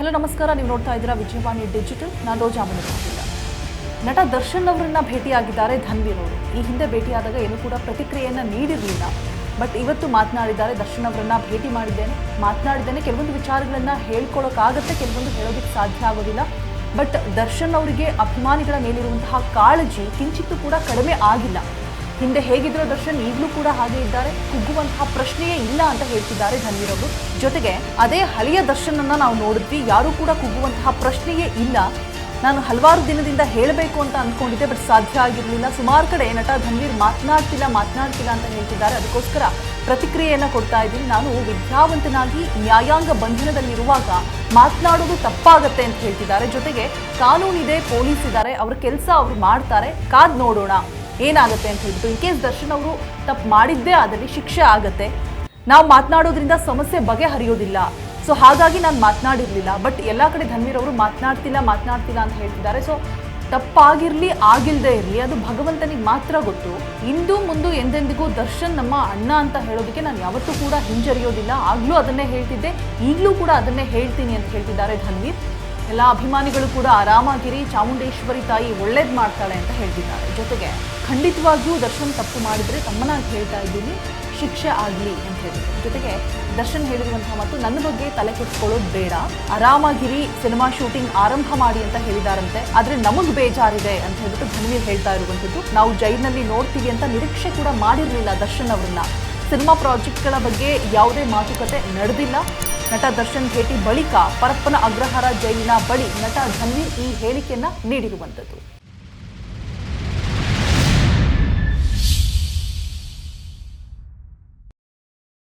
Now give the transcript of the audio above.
Hello, ನಮಸ್ಕಾರ. ನೀವು ನೋಡ್ತಾ ಇದ್ದೀರಾ ವಿಜಯವಾಣಿ ಡಿಜಿಟಲ್. ನಾನು ರೋಜಾ ನಟ ದರ್ಶನ್ ಅವರನ್ನ ಭೇಟಿಯಾಗಿದ್ದಾರೆ ಧನ್ವೀರ್ ಅವರು. ಈ ಹಿಂದೆ ಭೇಟಿಯಾದಾಗ ಏನು ಕೂಡ ಪ್ರತಿಕ್ರಿಯೆಯನ್ನು ನೀಡಿರಲಿಲ್ಲ. ಬಟ್ ಇವತ್ತು ಮಾತನಾಡಿದ್ದಾರೆ ದರ್ಶನ್ ಅವರನ್ನ ಭೇಟಿ ಮಾಡಿದ್ದೇನೆ. ಮಾತನಾಡಿದ್ದೇನೆ. ಕೆಲವೊಂದು ವಿಚಾರಗಳನ್ನ ಹೇಳ್ಕೊಳ್ಳೋಕ್ಕಾಗತ್ತೆ ಕೆಲವೊಂದು ಹೇಳೋದಕ್ಕೆ ಸಾಧ್ಯ ಆಗೋದಿಲ್ಲ. ಬಟ್ ದರ್ಶನ್ ಅವರಿಗೆ ಅಭಿಮಾನಿಗಳ ಮೇಲಿರುವಂತಹ ಕಾಳಜಿ ಕಿಂಚಿತ್ತು ಕೂಡ ಕಡಿಮೆ ಆಗಿಲ್ಲ. ಹಿಂದೆ ಹೇಗಿದ್ರು ದರ್ಶನ್ ಈಗಲೂ ಕೂಡ ಹಾಗೆ ಇದ್ದಾರೆ. ಕುಗ್ಗುವಂತಹ ಪ್ರಶ್ನೆಯೇ ಇಲ್ಲ ಅಂತ ಹೇಳ್ತಿದ್ದಾರೆ ಧನ್ವೀರ್ ಅವರು. ಜೊತೆಗೆ ಅದೇ ಹಳೆಯ ದರ್ಶನನ್ನು ನಾವು ನೋಡಿದ್ವಿ. ಯಾರೂ ಕೂಡ ಕುಗ್ಗುವಂತಹ ಪ್ರಶ್ನೆಯೇ ಇಲ್ಲ. ನಾನು ಹಲವಾರು ದಿನದಿಂದ ಹೇಳಬೇಕು ಅಂತ ಅಂದ್ಕೊಂಡಿದ್ದೆ, ಬಟ್ ಸಾಧ್ಯ ಆಗಿರಲಿಲ್ಲ. ಸುಮಾರು ಕಡೆ ನಟ ಧನ್ವೀರ್ ಮಾತನಾಡ್ತಿಲ್ಲ ಮಾತನಾಡ್ತಿಲ್ಲ ಅಂತ ಹೇಳ್ತಿದ್ದಾರೆ. ಅದಕ್ಕೋಸ್ಕರ ಪ್ರತಿಕ್ರಿಯೆಯನ್ನು ಕೊಡ್ತಾ ಇದ್ದೀನಿ. ನಾನು ವಿದ್ಯಾವಂತನಾಗಿ ನ್ಯಾಯಾಂಗ ಬಂಧನದಲ್ಲಿರುವಾಗ ಮಾತನಾಡೋದು ತಪ್ಪಾಗತ್ತೆ ಅಂತ ಹೇಳ್ತಿದ್ದಾರೆ. ಜೊತೆಗೆ ಕಾನೂನಿದೆ, ಪೊಲೀಸ್ ಇದ್ದಾರೆ. ಅವ್ರ ಕೆಲಸ ಅವ್ರು ಮಾಡ್ತಾರೆ. ಕಾದ್ ನೋಡೋಣ. ಏನಾಗುತ್ತೆ ಅಂತ ಹೇಳ್ಬಿಟ್ಟು ಇನ್ ಕೇಸ್ ದರ್ಶನ್ ಅವರು ತಪ್ಪು ಮಾಡಿದ್ದೇ ಆದಲ್ಲಿ ಶಿಕ್ಷೆ ಆಗತ್ತೆ. ನಾವು ಮಾತನಾಡೋದ್ರಿಂದ ಸಮಸ್ಯೆ ಬಗೆಹರಿಯೋದಿಲ್ಲ. ಸೊ ಹಾಗಾಗಿ ನಾನು ಮಾತನಾಡಿರಲಿಲ್ಲ. ಬಟ್ ಎಲ್ಲ ಕಡೆ ಧನ್ವೀರ್ ಅವರು ಮಾತನಾಡ್ತಿಲ್ಲ ಮಾತನಾಡ್ತಿಲ್ಲ ಅಂತ ಹೇಳ್ತಿದ್ದಾರೆ. ಸೊ ತಪ್ಪಾಗಿರ್ಲಿ, ಆಗಿಲ್ದೇ ಇರಲಿ, ಅದು ಭಗವಂತನಿಗೆ ಮಾತ್ರ ಗೊತ್ತು. ಇಂದು ಮುಂದು ಎಂದೆಂದಿಗೂ ದರ್ಶನ್ ನಮ್ಮ ಅಣ್ಣ ಅಂತ ಹೇಳೋದಕ್ಕೆ ನಾನು ಯಾವತ್ತೂ ಕೂಡ ಹಿಂಜರಿಯೋದಿಲ್ಲ. ಆಗ್ಲೂ ಅದನ್ನೇ ಹೇಳ್ತಿದ್ದೆ. ಈಗಲೂ ಕೂಡ ಅದನ್ನೇ ಹೇಳ್ತೀನಿ ಅಂತ ಹೇಳ್ತಿದ್ದಾರೆ ಧನ್ವೀರ್. ಎಲ್ಲ ಅಭಿಮಾನಿಗಳು ಕೂಡ ಆರಾಮಾಗಿರಿ, ಚಾಮುಂಡೇಶ್ವರಿ ತಾಯಿ ಒಳ್ಳೇದು ಮಾಡ್ತಾಳೆ ಅಂತ ಹೇಳ್ತಿದ್ದಾರೆ. ಜೊತೆಗೆ ಖಂಡಿತವಾಗಿಯೂ ದರ್ಶನ್ ತಪ್ಪು ಮಾಡಿದ್ರೆ ತಮ್ಮನಾಗಿ ಹೇಳ್ತಾ ಇದ್ದೀನಿ, ಶಿಕ್ಷೆ ಆಗಲಿ ಅಂತ ಹೇಳಿದ್ರು ಜೊತೆಗೆ ದರ್ಶನ್ ಹೇಳಿರುವಂತಹ ಮತ್ತು ನನ್ನ ಬಗ್ಗೆ ತಲೆ ಕೆಡಿಸ್ಕೊಳ್ಳೋದು ಬೇಡ, ಆರಾಮಾಗಿರಿ, ಸಿನಿಮಾ ಶೂಟಿಂಗ್ ಆರಂಭ ಮಾಡಿ ಅಂತ ಹೇಳಿದಾರಂತೆ, ಆದರೆ ನಮಗೆ ಬೇಜಾರಿದೆ ಅಂತ ಹೇಳ್ಬಿಟ್ಟು ಧನ್ವೀರ್ ಹೇಳ್ತಾ ಇರುವಂಥದ್ದು. ನಾವು ಜೈಲ್ನಲ್ಲಿ ನೋಡ್ತೀವಿ ಅಂತ ನಿರೀಕ್ಷೆ ಕೂಡ ಮಾಡಿರಲಿಲ್ಲ ದರ್ಶನ್ ಅವರನ್ನ. ಸಿನಿಮಾ ಪ್ರಾಜೆಕ್ಟ್ಗಳ ಬಗ್ಗೆ ಯಾವುದೇ ಮಾತುಕತೆ ನಡೆದಿಲ್ಲ. ನಟ ದರ್ಶನ್ ಭೇಟಿ ಬಳಿಕ ಪರಪ್ಪನ ಅಗ್ರಹಾರ ಜೈಲಿನ ಬಳಿ ನಟ ಧನ್ವೀರ್ ಈ ಹೇಳಿಕೆಯನ್ನ ನೀಡಿರುವಂಥದ್ದು.